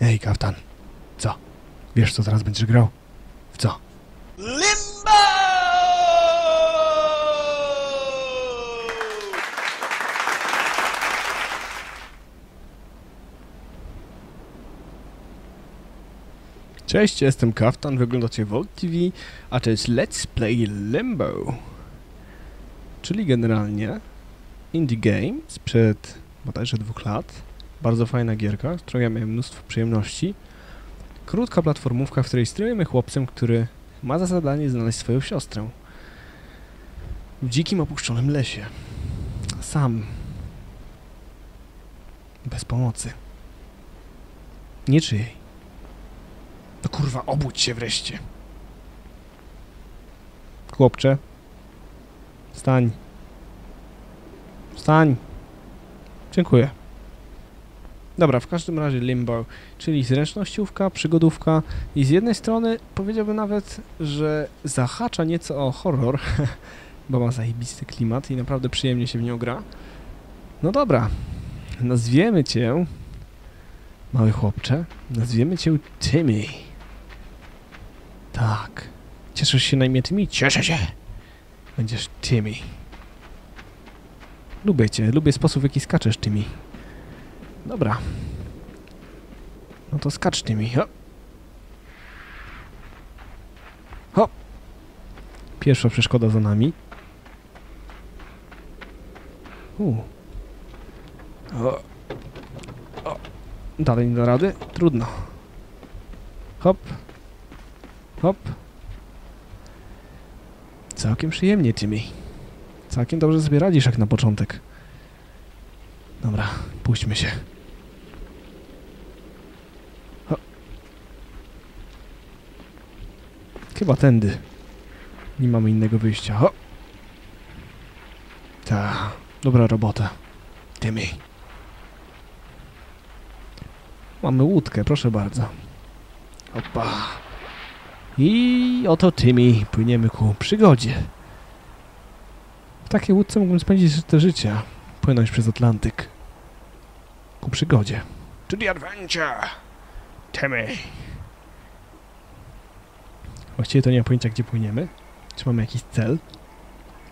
Ej, kaftan. Co? Wiesz, co teraz będziesz grał? W co? Limbo! Cześć, jestem Kaftan, wyglądacie Volt TV, a to jest Let's Play Limbo. Czyli generalnie indie game sprzed bodajże dwóch lat. Bardzo fajna gierka, z której ja miałem mnóstwo przyjemności. Krótka platformówka, w której sterujemy chłopcem, który ma za zadanie znaleźć swoją siostrę. W dzikim, opuszczonym lesie. Sam. Bez pomocy. Niczyjej. No kurwa, obudź się wreszcie. Chłopcze. Wstań. Wstań. Dziękuję. Dobra, w każdym razie Limbo, czyli zręcznościówka, przygodówka i z jednej strony powiedziałbym nawet, że zahacza nieco o horror, bo ma zajebisty klimat i naprawdę przyjemnie się w nią gra. No dobra, nazwiemy cię, mały chłopcze, nazwiemy cię Timmy. Tak. Cieszysz się na imię Timmy? Cieszę się. Będziesz Timmy. Lubię cię, lubię sposób w jaki skaczesz Timmy. Dobra. No to skacz Timmy. Hop. Hop. Pierwsza przeszkoda za nami. U. O. O. Dalej nie da rady? Trudno. Hop. Hop. Całkiem przyjemnie, Timmy. Całkiem dobrze sobie radzisz jak na początek. Dobra, puśćmy się. Chyba tędy. Nie mamy innego wyjścia. Ho. Ta, dobra robota. Timmy. Mamy łódkę, proszę bardzo. Opa. I oto Timmy, płyniemy ku przygodzie. W takiej łódce mógłbym spędzić te życia. Płynąć przez Atlantyk. Ku przygodzie. To the adventure! Timmy. Właściwie to nie mam pojęcia, gdzie płyniemy. Czy mamy jakiś cel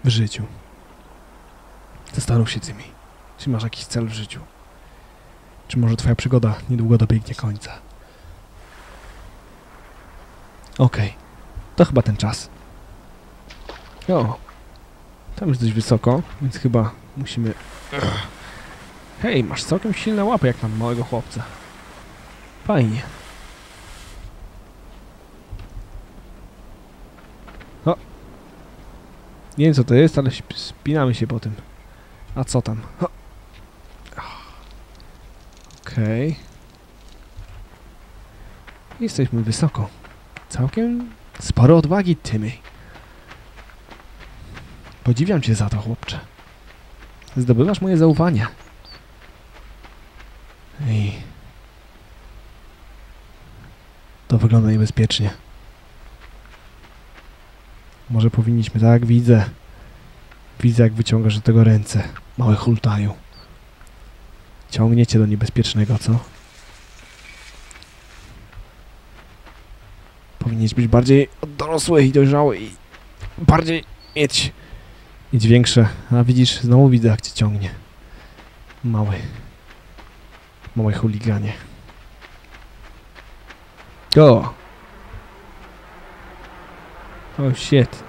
w życiu. Zastanów się, Timmy. Czy masz jakiś cel w życiu? Czy może twoja przygoda niedługo dobiegnie końca? Okej. To chyba ten czas. O. Tam jest dość wysoko, więc chyba musimy... Hej, masz całkiem silne łapy jak na małego chłopca. Fajnie. Nie wiem co to jest, ale sp- spinamy się po tym. A co tam? Okej. Jesteśmy wysoko. Całkiem sporo odwagi, Timmy. Podziwiam cię za to, chłopcze. Zdobywasz moje zaufanie. I... To wygląda niebezpiecznie. Może powinniśmy... Tak, widzę. Widzę, jak wyciągasz do tego ręce. Małe hultaju. Ciągniecie do niebezpiecznego, co? Powinieneś być bardziej dorosły i dojrzały i bardziej mieć, mieć większe. A widzisz, znowu widzę jak cię ciągnie. Mały. Mały chuliganie. O! Oh shit.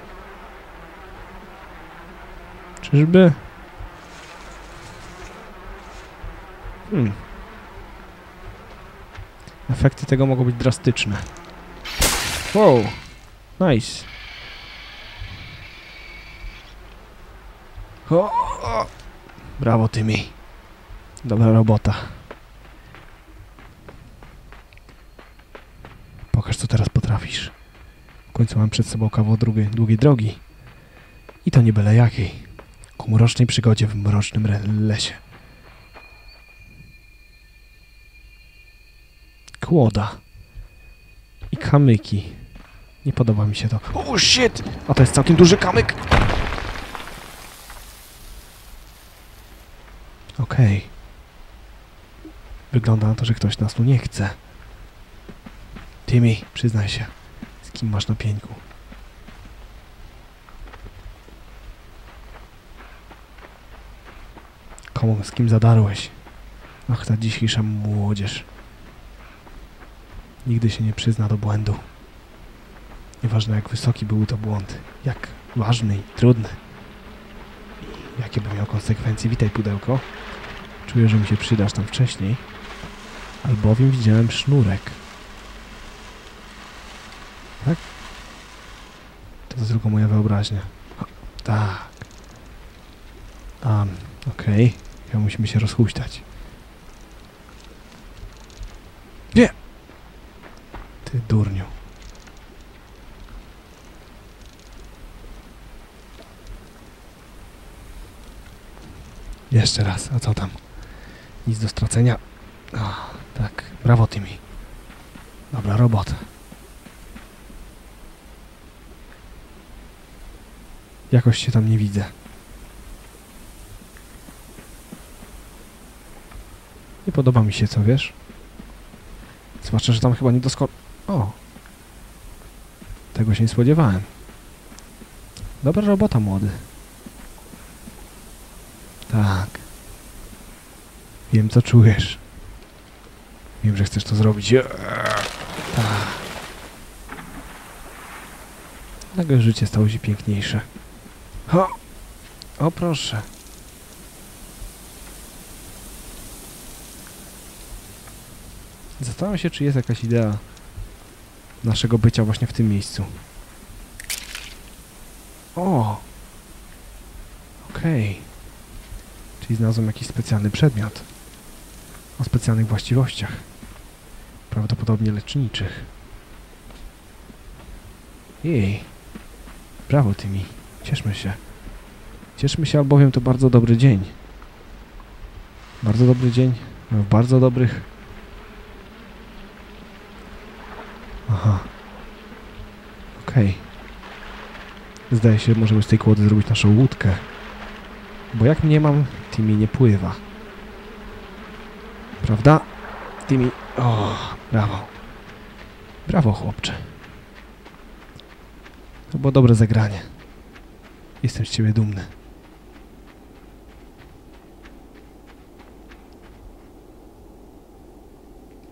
Czyżby? Hmm. Efekty tego mogą być drastyczne. Wow, nice. O, o. Brawo, Timmy. Dobra robota. Pokaż, co teraz potrafisz. Końcu mam przed sobą kawał drugiej, długiej drogi. I to nie byle jakiej. Ku mrocznej przygodzie w mrocznym lesie. Kłoda. I kamyki. Nie podoba mi się to. Oh shit! A to jest całkiem duży kamyk! Okej. Wygląda na to, że ktoś nas tu nie chce. Timmy, przyznaj się. Kim masz na pieńku? Komu, z kim zadarłeś? Ach, ta dzisiejsza młodzież. Nigdy się nie przyzna do błędu. Nieważne jak wysoki był to błąd, jak ważny i trudny. Jakie by miał konsekwencje. Witaj pudełko. Czuję, że mi się przydasz tam wcześniej. Albowiem widziałem sznurek. Tak? To, tylko moja wyobraźnia. Tak. Um, okej. Ja musimy się rozhuśtać. Nie! Ty durniu. Jeszcze raz, a co tam? Nic do stracenia. O, tak, brawo Timmy. Dobra robota. Jakoś się tam nie widzę. Nie podoba mi się, co wiesz? Zwłaszcza, że tam chyba nie dosko... O! Tego się nie spodziewałem. Dobra robota, młody. Tak. Wiem, co czujesz. Wiem, że chcesz to zrobić. Tak. Nagle życie stało się piękniejsze. O! O proszę. Zastanawiam się, czy jest jakaś idea naszego bycia właśnie w tym miejscu. O! Okej. Czyli znalazłem jakiś specjalny przedmiot. O specjalnych właściwościach. Prawdopodobnie leczniczych. Jej. Brawo, Tymi. Cieszmy się. Cieszmy się, albowiem to bardzo dobry dzień. Bardzo dobry dzień. W bardzo dobrych... Aha. Okej. Zdaje się, możemy z tej kłody zrobić naszą łódkę. Bo jak mnie mam, Timmy nie pływa. Prawda? Timmy... O, brawo. Brawo, chłopcze. To było dobre zagranie. Jestem z ciebie dumny.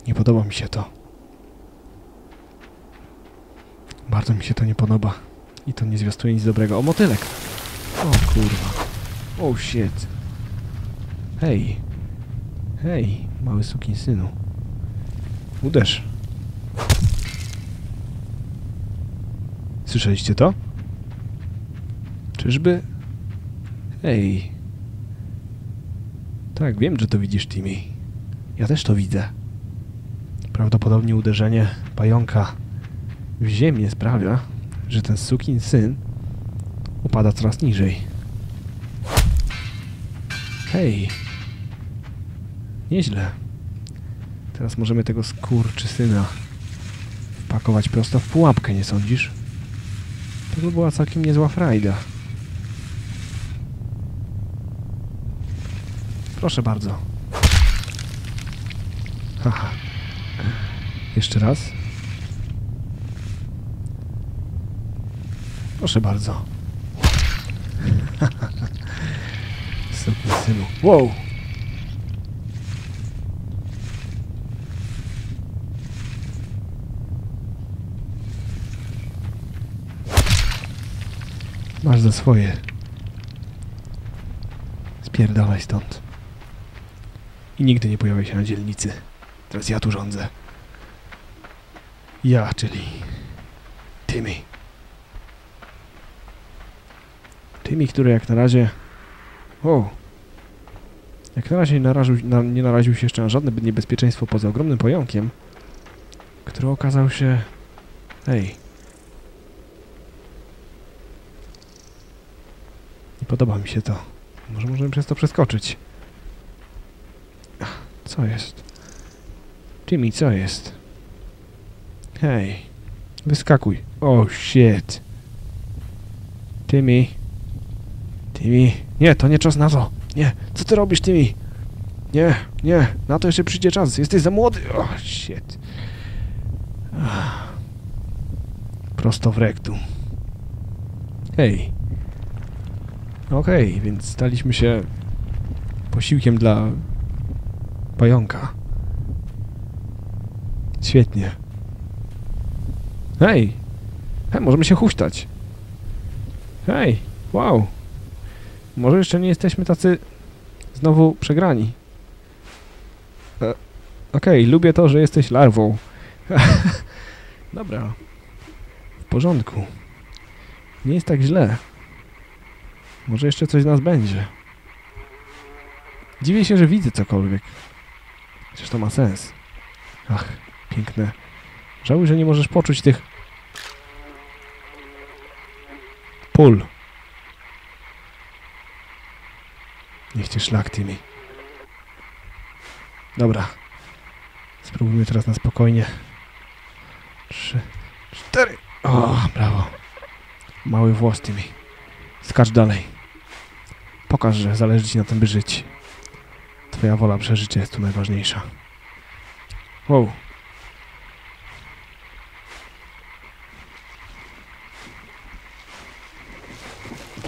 Nie podoba mi się to. Bardzo mi się to nie podoba. I to nie zwiastuje nic dobrego. O, motylek! O kurwa. Oh shit. Hej. Hej, mały synu. Uderz. Słyszeliście to? Czyżby? Hej. Tak, wiem, że to widzisz, Timmy. Ja też to widzę. Prawdopodobnie uderzenie pająka w ziemię sprawia, że ten sukin syn upada coraz niżej. Hej. Nieźle. Teraz możemy tego skurczysyna wpakować prosto w pułapkę, nie sądzisz? To by była całkiem niezła frajda. Proszę bardzo. Haha. Jeszcze raz. Proszę bardzo. Super synu. Wow! Masz za swoje. Spierdalaj stąd. I nigdy nie pojawiaj się na dzielnicy. Teraz ja tu rządzę. Ja, czyli... Timmy. Timmy, który jak na razie... O! Jak na razie nie naraził, na, nie naraził się jeszcze na żadne niebezpieczeństwo poza ogromnym pająkiem, który okazał się... Hej. Nie podoba mi się to. Może możemy przez to przeskoczyć. Co jest? Timmy, co jest? Hej. Wyskakuj. Oh shit. Timmy. Timmy. Nie, to nie czas na to. Nie. Co ty robisz, Timmy? Nie, nie. Na to jeszcze przyjdzie czas. Jesteś za młody. Oh shit. Ach. Prosto w rektum. Hej. Okej, więc staliśmy się posiłkiem dla pająka. Świetnie. Hej! Hej, możemy się huśtać. Hej! Wow! Może jeszcze nie jesteśmy tacy znowu przegrani. E, Okej, lubię to, że jesteś larwą. Dobra. W porządku. Nie jest tak źle. Może jeszcze coś z nas będzie. Dziwię się, że widzę cokolwiek. Chociaż to ma sens. Ach, piękne. Żałuję, że nie możesz poczuć tych pól. Niech cię szlak tymi. Dobra. Spróbujmy teraz na spokojnie. Trzy, cztery. O, brawo. Mały włos tymi. Skacz dalej. Pokaż, że zależy ci na tym, by żyć. Twoja wola przeżycia jest tu najważniejsza. Wow.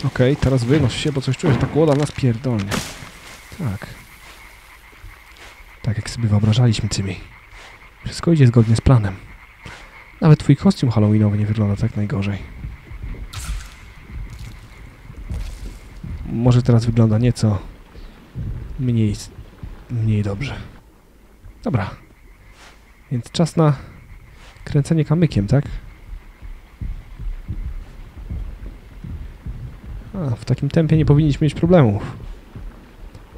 Okej, teraz wynoś się, bo coś czuję, że ta głoda nas pierdolnie. Tak. Tak jak sobie wyobrażaliśmy, Cymi. Wszystko idzie zgodnie z planem. Nawet twój kostium halloweenowy nie wygląda tak najgorzej. Może teraz wygląda nieco mniej, mniej dobrze. Dobra. Więc czas na kręcenie kamykiem, tak? A, w takim tempie nie powinniśmy mieć problemów.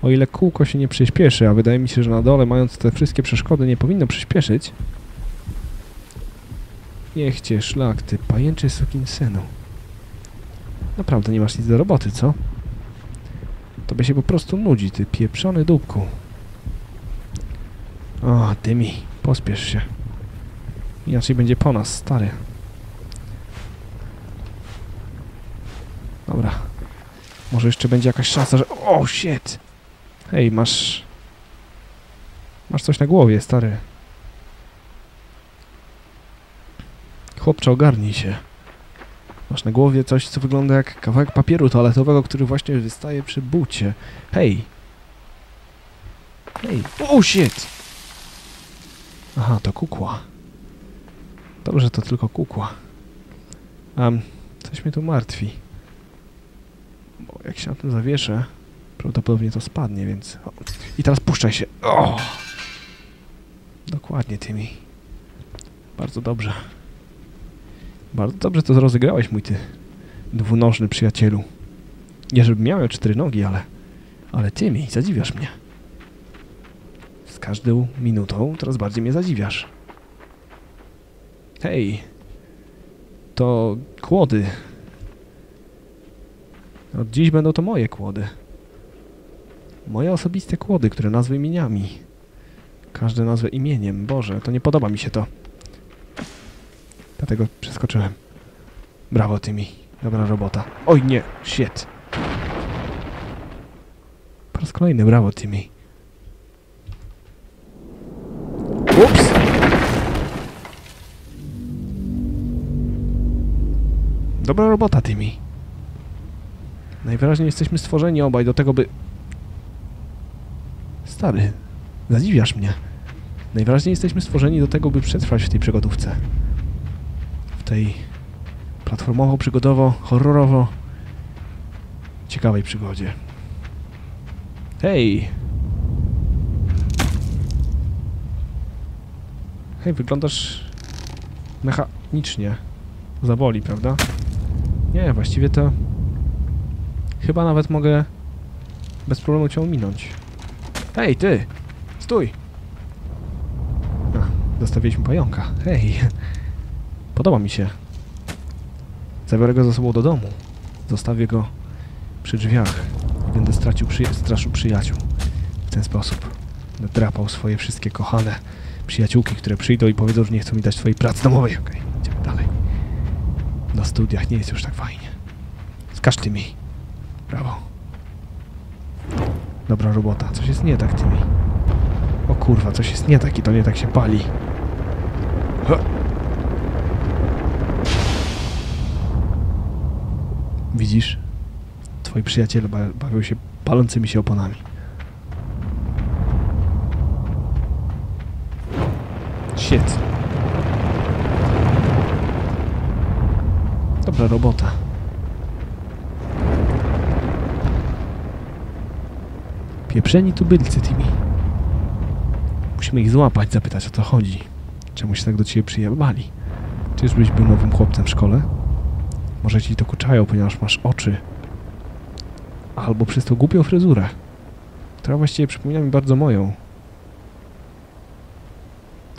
O ile kółko się nie przyspieszy, a wydaje mi się, że na dole, mając te wszystkie przeszkody, nie powinno przyspieszyć. Niech cię szlak, ty pajęczy synu. Naprawdę nie masz nic do roboty, co? Tobie się po prostu nudzi, ty pieprzony dupku. O, Dymi, pospiesz się. Inaczej będzie po nas, stary. Dobra. Może jeszcze będzie jakaś szansa, że... O, shit! Hej, masz... Masz coś na głowie, stary. Chłopcze, ogarnij się. Masz na głowie coś, co wygląda jak kawałek papieru toaletowego, który właśnie wystaje przy bucie. Hej! Hej! O, shit! Aha, to kukła. Dobrze, to tylko kukła. Um, coś mnie tu martwi. Bo jak się na tym zawieszę, prawdopodobnie to spadnie, więc... O. I teraz puszczaj się. O! Dokładnie, Tymi. Bardzo dobrze. Bardzo dobrze to rozegrałeś, mój ty dwunożny przyjacielu. Nie, żebym miał cztery nogi, ale... Ale ty mi zadziwiasz mnie. Z każdą minutą coraz bardziej mnie zadziwiasz. Hej! To kłody. Od dziś będą to moje kłody. Moje osobiste kłody, które nazwę imieniami. Każde nazwę imieniem. Boże, to nie podoba mi się to. Dlatego przeskoczyłem. Brawo, Tymi. Dobra robota. Oj, nie. Shit. Po raz kolejny brawo, Tymi. Dobra robota, Tymi. Najwyraźniej jesteśmy stworzeni obaj do tego, by... Stary, zadziwiasz mnie. Najwyraźniej jesteśmy stworzeni do tego, by przetrwać w tej przygodówce w tej platformowo, przygodowo, horrorowo ciekawej przygodzie. Hej! Hej, wyglądasz mechanicznie. Zaboli, prawda? Nie, właściwie to chyba nawet mogę bez problemu cię ominąć. Hej, ty! Stój! A, zostawiliśmy pająka. Hej! Podoba mi się. Zabiorę go ze sobą do domu. Zostawię go przy drzwiach będę stracił przyja straszył przyjaciół. W ten sposób. Będę drapał swoje wszystkie kochane przyjaciółki, które przyjdą i powiedzą, że nie chcą mi dać swojej pracy domowej. Okej, okay, idziemy dalej na studiach nie jest już tak fajnie. Skażcie mi. Brawo. Dobra robota. Coś jest nie tak tymi. O kurwa, coś jest nie tak i to nie tak się pali. Ha. Widzisz? Twoi przyjaciele bawią się palącymi się oponami. Shit. Dobra robota. Pieprzeni tubylcy, Timmy. Musimy ich złapać, zapytać o co chodzi. Czemu się tak do ciebie przyjebali? Czyżbyś był nowym chłopcem w szkole? Może ci to kuczają, ponieważ masz oczy. Albo przez tą głupią fryzurę, która właściwie przypomina mi bardzo moją.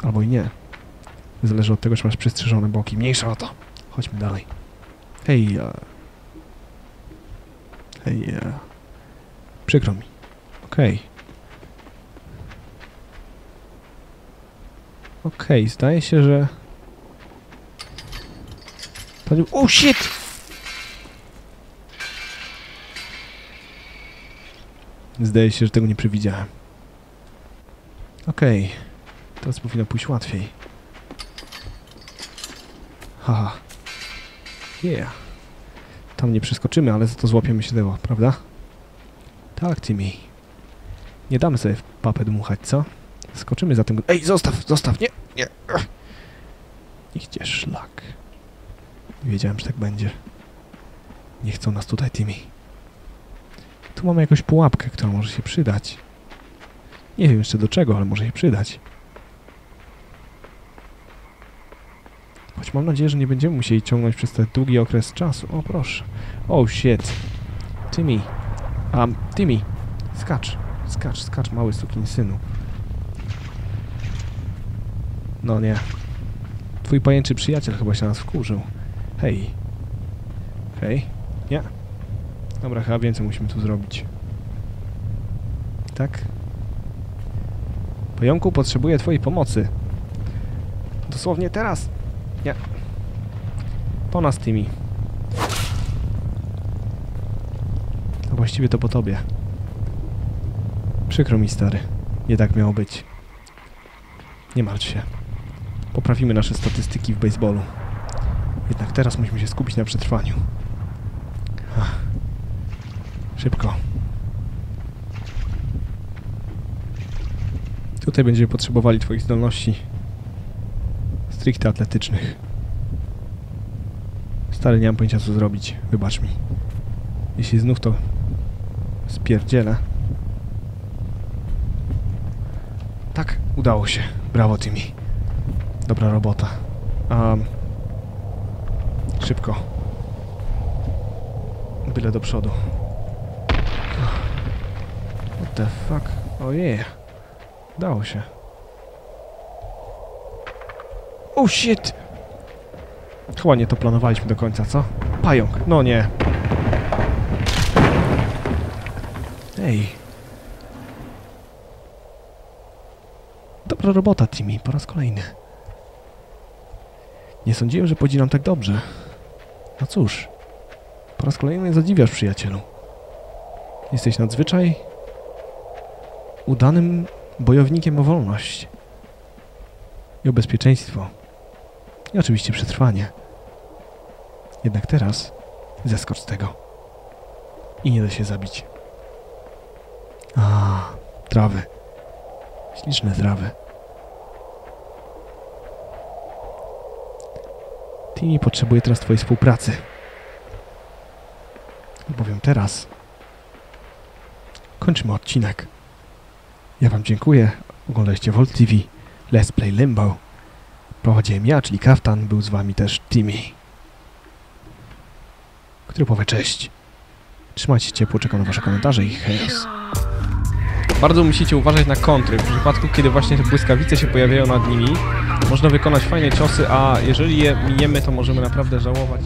Albo i nie. Zależy od tego, czy masz przystrzyżone boki. Mniejsza o to. Chodźmy dalej. Hej, ja. Hej, ja. Przykro mi. Okej. Okej, zdaje się, że... Palił... Oh shit! Zdaje się, że tego nie przewidziałem. Okej. Teraz powinno pójść łatwiej. Haha. Yeah. Tam nie przeskoczymy, ale za to złapiemy się tego, prawda? Tak, Timmy. Nie damy sobie w papę dmuchać, co? Skoczymy za tym... Ej, zostaw, zostaw, nie, nie. Niech cię szlak. Wiedziałem, że tak będzie. Nie chcą nas tutaj, Timmy. Tu mamy jakąś pułapkę, która może się przydać. Nie wiem jeszcze do czego, ale może się przydać. Choć mam nadzieję, że nie będziemy musieli ciągnąć przez ten długi okres czasu. O, proszę. Oh, shit. Timmy. Um, Timmy. Skacz. Skacz, skacz, mały synu. No nie. Twój pajęczy przyjaciel chyba się nas wkurzył. Hej. Hej. Nie. Dobra, chyba więcej musimy tu zrobić. Tak? Pająku potrzebuje twojej pomocy. Dosłownie teraz. Nie. Po nas, Timmy. A właściwie to po tobie. Przykro mi, stary. Nie tak miało być. Nie martw się. Poprawimy nasze statystyki w baseballu. Jednak teraz musimy się skupić na przetrwaniu. Ach. Szybko. Tutaj będziemy potrzebowali twoich zdolności stricte atletycznych. Stary, nie mam pojęcia co zrobić. Wybacz mi. Jeśli znów to spierdzielę. Tak, udało się. Brawo, Timmy. Dobra robota. Um, szybko. Byle do przodu. What the fuck? Ojej. Udało się. Oh shit! Chyba nie to planowaliśmy do końca, co? Pająk. No nie. Ej. Dobra robota, Timmy. Po raz kolejny. Nie sądziłem, że pójdzie nam tak dobrze. No cóż. Po raz kolejny zadziwiasz, przyjacielu. Jesteś nadzwyczaj udanym bojownikiem o wolność. I o bezpieczeństwo. I oczywiście przetrwanie. Jednak teraz zeskocz z tego. I nie da się zabić. A, trawy. Śliczne trawy. Timmy potrzebuje teraz twojej współpracy. Bowiem teraz kończymy odcinek. Ja wam dziękuję. Oglądaliście Volt TV. Let's Play Limbo. Prowadziłem ja, czyli Kaftan. Był z wami też Timmy. Który powie cześć. Trzymajcie się ciepło, czekam na wasze komentarze i hejs. Bardzo musicie uważać na kontry. W przypadku, kiedy właśnie te błyskawice się pojawiają nad nimi, można wykonać fajne ciosy, a jeżeli je miniemy, to możemy naprawdę żałować.